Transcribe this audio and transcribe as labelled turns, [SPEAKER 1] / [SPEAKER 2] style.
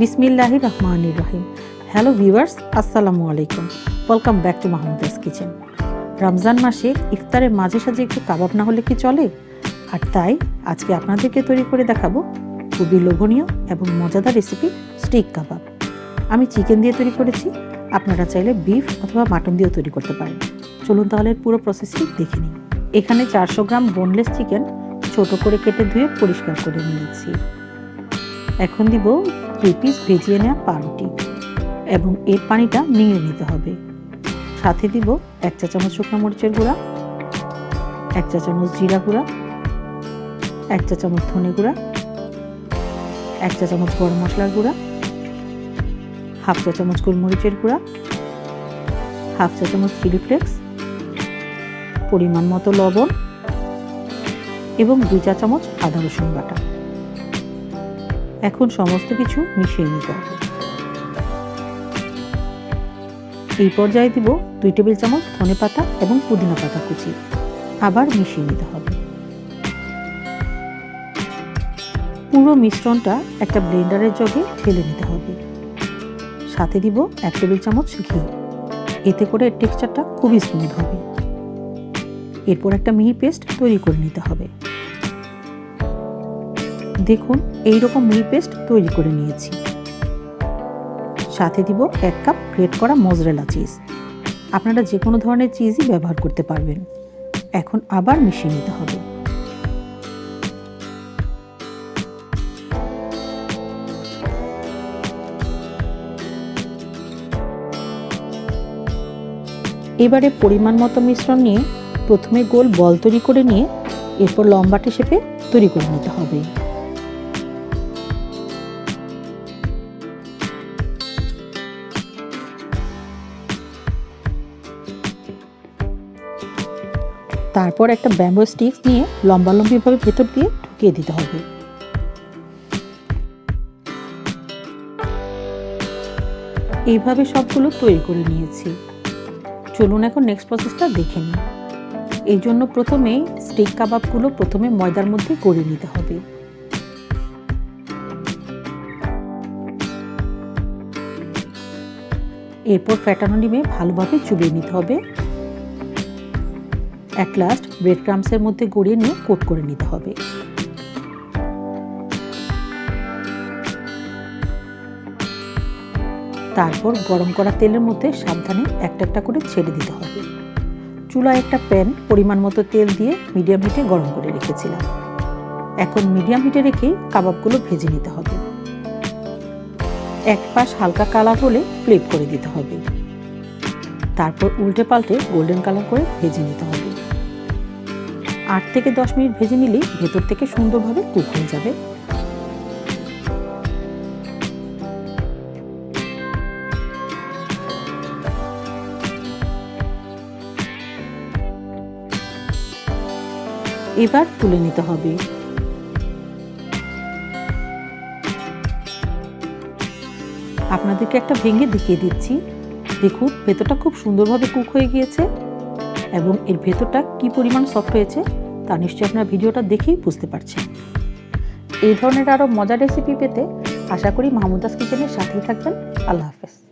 [SPEAKER 1] বিসমিল্লাহি রহমানির রহিম hello viewers আসসালামু আলাইকুম। Welcome back to Mahmuda's kitchen Ramzan মাসে ইফতারের মাঝে সাঝে একটু কাবাব না হলে কি চলে? আর তাই আজকে আপনাদেরকে তৈরি করে দেখাবো খুবই লোভনীয় এবং মজাদার রেসিপি স্টিক কাবাব। আমি চিকেন দিয়ে তৈরি করেছি। আপনারা চাইলে বিফ অথবা মাটন দিয়েও তৈরি করতে পারেন। চলুন তাহলে পুরো প্রসেসটি দেখে নিই। এখানে চারশো গ্রাম বোনলেস চিকেন ছোট করে কেটে ধুয়ে পরিষ্কার করে নিয়েছি। এখন দিব দুই পিস ভেজিয়ে নেওয়া পাউরুটি এবং এর পানিটা নিংড়ে নিতে হবে। সাথে দিব এক চা চামচ শুকনো মরিচের গুঁড়া, এক চা চামচ জিরা গুঁড়া, এক চা চামচ ধনে গুঁড়া, এক চা চামচ গরম মশলার গুঁড়া, হাফ চা চামচ গোলমরিচের গুঁড়া, হাফ চা চামচ চিলি ফ্লেক্স, পরিমাণ মতো লবণ এবং দুই চা চামচ আদা রসুন বাটা। এখন সমস্ত কিছু মিশিয়ে নিতে হবে। এই পর্যায়ে দিব দুই টেবিল চামচ ধনে পাতা এবং পুদিনা পাতা কুচি। আবার মিশিয়ে নিতে হবে। পুরো মিশ্রণটা একটা ব্লেন্ডারের জগে ঢেলে নিতে হবে। সাথে দিব এক টেবিল চামচ ঘি। এতে করে টেক্সচারটা খুবই স্মুথ হবে। এরপর একটা মিহি পেস্ট তৈরি করে নিতে হবে। দেখুন এই রকম মিহি পেস্ট তৈরি করে নিয়েছি। সাথে দিব এক কাপ গ্রেট করা মোজরেলা চিজ। আপনারা যে কোনো ধরনের চিজই ব্যবহার করতে পারবেন। এখন আবার মিশিয়ে নিতে হবে। এবারে পরিমাণ মতো মিশ্রণ নিয়ে প্রথমে গোল বল তৈরি করে নিয়ে এরপর লম্বাটে শেপে তৈরি করে নিতে হবে। তারপর একটা ব্যাম্বো স্টিক্স নিয়ে লম্বা লম্বিভাবে ভেতর দিয়ে ঢুকিয়ে দিতে হবে। এইভাবে সবগুলো তৈরি করে নিয়েছি। চলুন এখন নেক্সট প্রসেসটা দেখে নিই। এই জন্য প্রথমেই স্টিক কাবাবগুলো প্রথমে ময়দার মধ্যে গড়ে নিতে হবে। এরপর ফ্যাটানো ডিমে ভালোভাবে চুবিয়ে নিতে হবে। এক লাস্ট ব্রেড ক্রামসের মধ্যে গড়িয়ে নিয়ে কোট করে নিতে হবে। তারপর গরম করা তেলের মধ্যে সাবধানে একটা একটা করে ছেড়ে দিতে হবে। চুলায় একটা প্যান পরিমাণ মতো তেল দিয়ে মিডিয়াম হিটে গরম করে রেখেছিলাম। এখন মিডিয়াম হিটে রেখে কাবাবগুলো ভেজে নিতে হবে। এক পাশ হালকা কালার হলে ফ্লিপ করে দিতে হবে। তারপর উল্টে পাল্টে গোল্ডেন কালার করে ভেজে নিতে হবে। আট থেকে দশ মিনিট ভেজে নিলেই ভেতর থেকে সুন্দরভাবে কুক হয়ে যাবে। এবার তুলে নিতে হবে। আপনাদেরকে একটা ভেঙে দেখিয়ে দিচ্ছি। দেখুন, ভেতরটা খুব সুন্দরভাবে কুক হয়ে গিয়েছে এবং এর ভেতরটা কি পরিমাণ সফট হয়েছে? তা নিশ্চয়ই আপনারা ভিডিওটা দেখেই বুঝতে পারছেন। এই ধরনের আরও মজার রেসিপি পেতে আশা করি মাহমুদাস কিচেনের সাথেই থাকবেন। আল্লাহ হাফেজ।